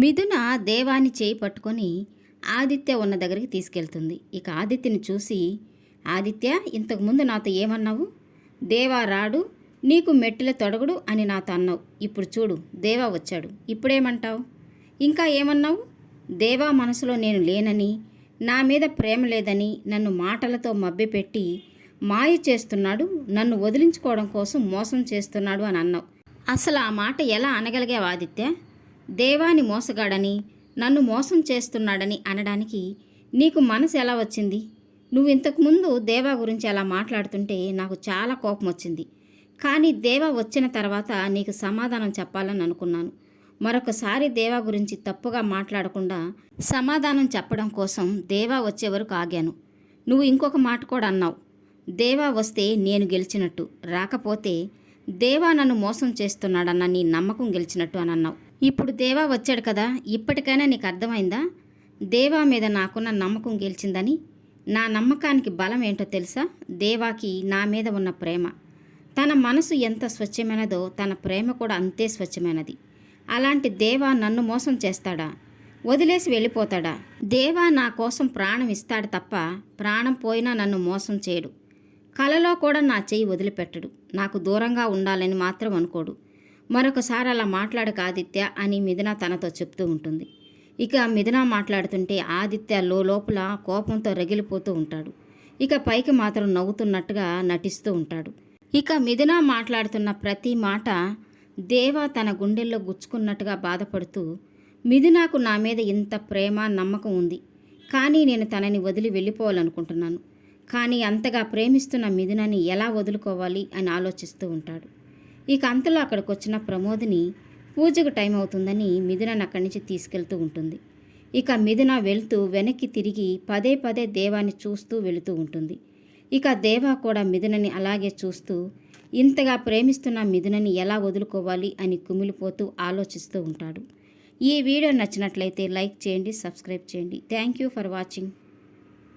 మిథున దేవాన్ని చేయి పట్టుకొని ఆదిత్య ఉన్న దగ్గరికి తీసుకెళ్తుంది. ఇక ఆదిత్యని చూసి ఆదిత్య ఇంతకుముందు నాతో ఏమన్నావు? దేవా రాడు నీకు మెట్టిల తొడగడు అని నాతో అన్నావు. ఇప్పుడు చూడు దేవా వచ్చాడు. ఇప్పుడేమంటావు? ఇంకా ఏమన్నావు? దేవా మనసులో నేను లేనని నా మీద ప్రేమ లేదని నన్ను మాటలతో మభ్యపెట్టి మాయ చేస్తున్నాడు నన్ను వదిలించుకోవడం కోసం మోసం చేస్తున్నాడు అని అన్నావు. అసలు ఆ మాట ఎలా అనగలిగావు ఆదిత్య? దేవాని మోసగాడని నన్ను మోసం చేస్తున్నాడని అనడానికి నీకు మనసు ఎలా వచ్చింది? నువ్వు ఇంతకుముందు దేవా గురించి అలా మాట్లాడుతుంటే నాకు చాలా కోపం వచ్చింది. కానీ దేవా వచ్చిన తర్వాత నీకు సమాధానం చెప్పాలని అనుకున్నాను. మరొకసారి దేవా గురించి తప్పుగా మాట్లాడకుండా సమాధానం చెప్పడం కోసం దేవా వచ్చే వరకు ఆగాను. నువ్వు ఇంకొక మాట కూడా అన్నావు. దేవా వస్తే నేను గెలిచినట్టు. రాకపోతే దేవా నన్ను మోసం చేస్తున్నాడన్న నీ నమ్మకం గెలిచినట్టు అని అన్నావు. ఇప్పుడు దేవా వచ్చాడు కదా ఇప్పటికైనా నీకు అర్థమైందా? దేవా మీద నాకున్న నమ్మకం గెలిచిందని నా నమ్మకానికి బలం ఏంటో తెలుసా? దేవాకి నా మీద ఉన్న ప్రేమ. తన మనసు ఎంత స్వచ్ఛమైనదో తన ప్రేమ కూడా అంతే స్వచ్ఛమైనది. అలాంటి దేవా నన్ను మోసం చేస్తాడా? వదిలేసి వెళ్ళిపోతాడా? దేవా నా కోసం ప్రాణం ఇస్తాడు తప్ప ప్రాణం పోయినా నన్ను మోసం చేయడు. కలలో కూడా నా చెయ్యి వదిలిపెట్టడు. నాకు దూరంగా ఉండాలని మాత్రం అనుకోడు. మరొకసారి అలా మాట్లాడక ఆదిత్య అని మిథున తనతో చెప్తూ ఉంటుంది. ఇక మిథున మాట్లాడుతుంటే ఆదిత్య లోపల కోపంతో రగిలిపోతూ ఉంటాడు. ఇక పైకి మాత్రం నవ్వుతున్నట్టుగా నటిస్తూ ఉంటాడు. ఇక మిథున మాట్లాడుతున్న ప్రతి మాట దేవ తన గుండెల్లో గుచ్చుకున్నట్టుగా బాధపడుతూ మిథునాకు నా మీద ఇంత ప్రేమ నమ్మకం ఉంది. కానీ నేను తనని వదిలి వెళ్ళిపోవాలనుకుంటున్నాను. కానీ అంతగా ప్రేమిస్తున్న మిథునని ఎలా వదులుకోవాలి అని ఆలోచిస్తూ ఉంటాడు. ఇక అంతలో అక్కడికి వచ్చిన ప్రమోద్ని పూజకు టైం అవుతుందని మిథునను అక్కడి నుంచి తీసుకెళ్తూ ఉంటుంది. ఇక మిథున వెళ్తూ వెనక్కి తిరిగి పదే పదే దేవాన్ని చూస్తూ వెళుతూ ఉంటుంది. ఇక దేవా కూడా మిథునని అలాగే చూస్తూ ఇంతగా ప్రేమిస్తున్న మిథునని ఎలా వదులుకోవాలి? అని కుమిలిపోతూ ఆలోచిస్తూ ఉంటాడు. ఈ వీడియో నచ్చినట్లయితే లైక్ చేయండి సబ్స్క్రైబ్ చేయండి. Thank you for watching.